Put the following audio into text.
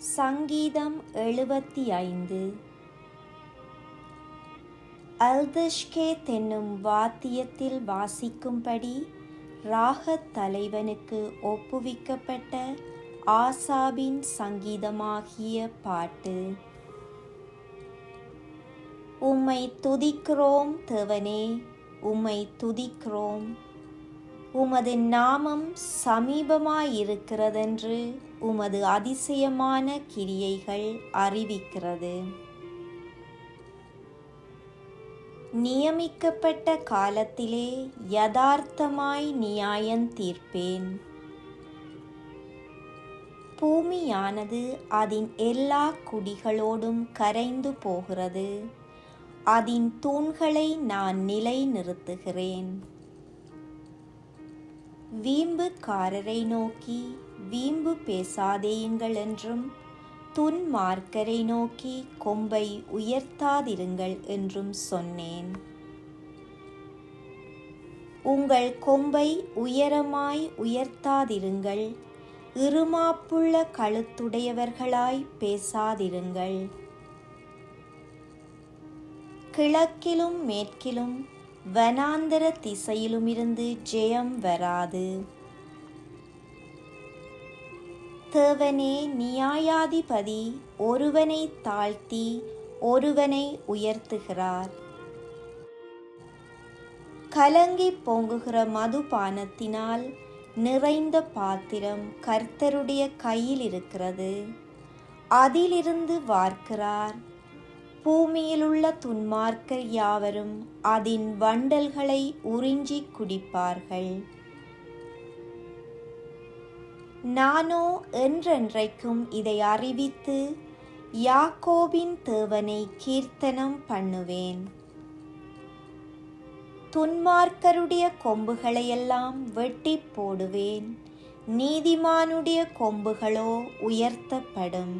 சங்கீதம் எழுபத்தி ஐந்து. அல்தஷ்கே தென்னும் வாத்தியத்தில் வாசிக்கும்படி ராகத் தலைவனுக்கு ஒப்புவிக்கப்பட்ட ஆசாபின் சங்கீதமாகிய பாட்டு. உம்மை துதிக்கிறோம் தேவனே உம்மை துதிக்கிறோம். உமது நாமம் சமீபமாயிருக்கிறதென்று உமது அதிசயமான கிரியைகள் அறிவிக்கிறது. நியமிக்கப்பட்ட காலத்திலே யதார்த்தமாய் நியாயம் தீர்ப்பேன். பூமியானது அதன் எல்லா குடிகளோடும் கரைந்து போகிறது. அதன் தூண்களை நான் நிலை நிறுத்துகிறேன் வீம்புக்காரரை நோக்கி வீம்பு பேசாதேயுங்கள் என்றும் துன்மார்க்கரை நோக்கி கொம்பை உயர்த்தாதிருங்கள் என்றும் சொன்னேன். உங்கள் கொம்பை உயரமாய் உயர்த்தாதிருங்கள் இருமாப்புள்ள கழுத்துடையவர்களாய் பேசாதிருங்கள். கிழக்கிலும் மேற்கிலும் வனாந்தர திசையிலுமிருந்து ஜெயம் வராது. தேவனே நியாயாதிபதி ஒருவனை தாழ்த்தி ஒருவனை உயர்த்துகிறார். கலங்கி பொங்குகிற மதுபானத்தினால் நிறைந்த பாத்திரம் கர்த்தருடைய கையில் இருக்கிறது அதிலிருந்து வார்க்கிறார். பூமியிலுள்ள துன்மார்க்கர் யாவரும் அதன் வண்டல்களை உறிஞ்சி குடிப்பார்கள். நானோ என்றென்றைக்கும் இதை அறிவித்து யாக்கோபின் தேவனை கீர்த்தனம் பண்ணுவேன். துன்மார்க்கருடைய கொம்புகளையெல்லாம் வெட்டி போடுவேன். நீதிமானுடைய கொம்புகளோ உயர்த்தப்படும்.